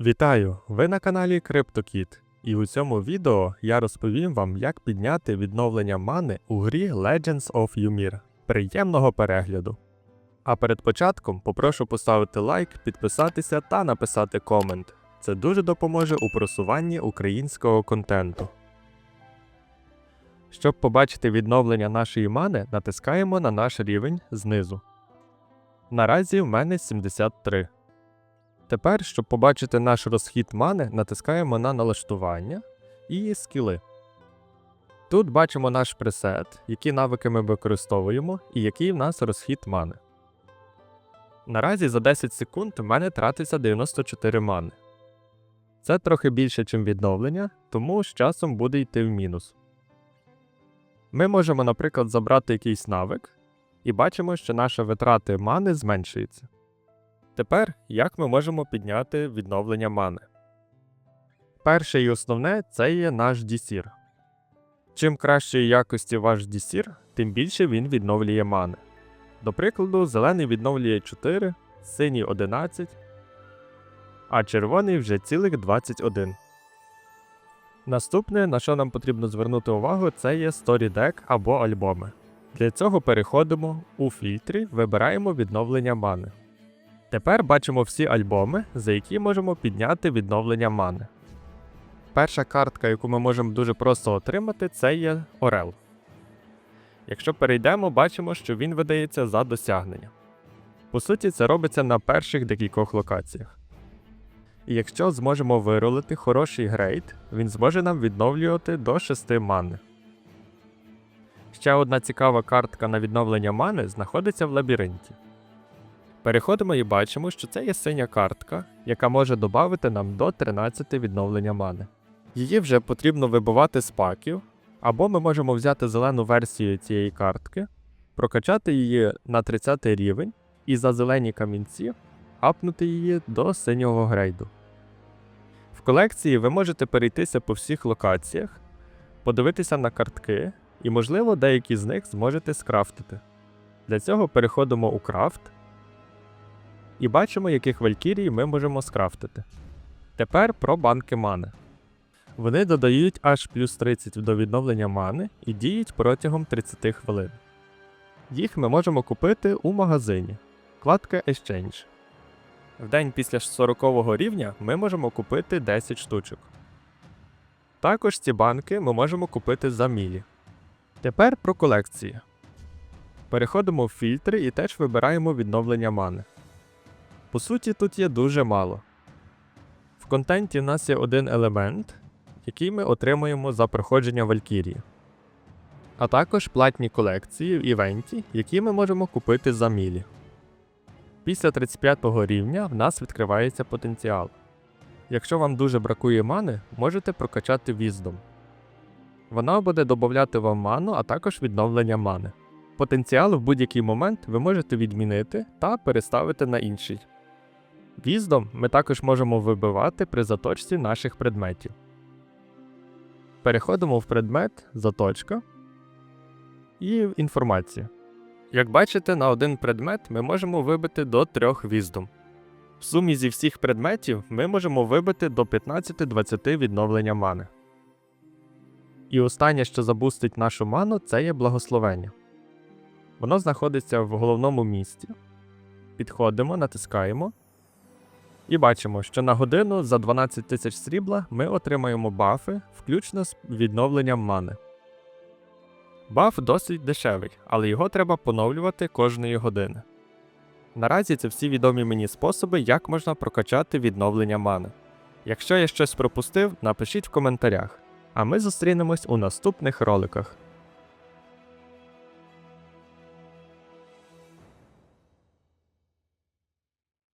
Вітаю! Ви на каналі CryptoKit. І у цьому відео я розповім вам, як підняти відновлення мани у грі Legends of Ymir. Приємного перегляду! А перед початком попрошу поставити лайк, підписатися та написати комент. Це дуже допоможе у просуванні українського контенту. Щоб побачити відновлення нашої мани, натискаємо на наш рівень знизу. Наразі в мене 73. Тепер, щоб побачити наш розхід мани, натискаємо на налаштування і скіли. Тут бачимо наш пресет, які навики ми використовуємо і який в нас розхід мани. Наразі за 10 секунд в мене тратиться 94 мани. Це трохи більше, ніж відновлення, тому з часом буде йти в мінус. Ми можемо, наприклад, забрати якийсь навик, і бачимо, що наша витрати мани зменшується. Тепер як ми можемо підняти відновлення мани? Перше і основне це є наш дісір. Чим кращої якості ваш дісір, тим більше він відновлює мани. До прикладу, зелений відновлює 4, синій 11, а червоний вже цілих 21. Наступне, на що нам потрібно звернути увагу, це є Deck або альбоми. Для цього переходимо у фільтрі, вибираємо відновлення мани. Тепер бачимо всі альбоми, за які можемо підняти відновлення мани. Перша картка, яку ми можемо дуже просто отримати, це є Орел. Якщо перейдемо, бачимо, що він видається за досягнення. По суті, це робиться на перших декількох локаціях. І якщо зможемо виролити хороший грейд, він зможе нам відновлювати до 6 мани. Ще одна цікава картка на відновлення мани знаходиться в лабіринті. Переходимо і бачимо, що це є синя картка, яка може додати нам до 13 відновлення мани. Її вже потрібно вибивати з паків, або ми можемо взяти зелену версію цієї картки, прокачати її на 30 рівень і за зелені камінці апнути її до синього грейду. В колекції ви можете перейтися по всіх локаціях, подивитися на картки, і, можливо, деякі з них зможете скрафтити. Для цього переходимо у крафт і бачимо, яких валькірій ми можемо скрафтити. Тепер про банки мани. Вони додають аж плюс 30 до відновлення мани і діють протягом 30 хвилин. Їх ми можемо купити у магазині. Вкладка Exchange. В день після 40 рівня ми можемо купити 10 штучок. Також ці банки ми можемо купити за мілі. Тепер про колекції. Переходимо в фільтри і теж вибираємо відновлення мани. По суті, тут є дуже мало. В контенті в нас є один елемент, який ми отримуємо за проходження Валькірії. А також платні колекції в івенті, які ми можемо купити за мілі. Після 35 рівня в нас відкривається потенціал. Якщо вам дуже бракує мани, можете прокачати Віздом. Вона буде додати вам ману, а також відновлення мани. Потенціал в будь-який момент ви можете відмінити та переставити на інший. Віздом ми також можемо вибивати при заточці наших предметів. Переходимо в предмет заточка і в інформацію. Як бачите, на один предмет ми можемо вибити до 3 віздом. В сумі зі всіх предметів ми можемо вибити до 15-20 відновлення мани. І останнє, що забустить нашу ману, це є благословення. Воно знаходиться в головному місці. Підходимо, натискаємо. І бачимо, що на годину за 12 тисяч срібла ми отримаємо бафи, включно з відновленням мани. Баф досить дешевий, але його треба поновлювати кожної години. Наразі це всі відомі мені способи, як можна прокачати відновлення мани. Якщо я щось пропустив, напишіть в коментарях. А ми зустрінемось у наступних роликах.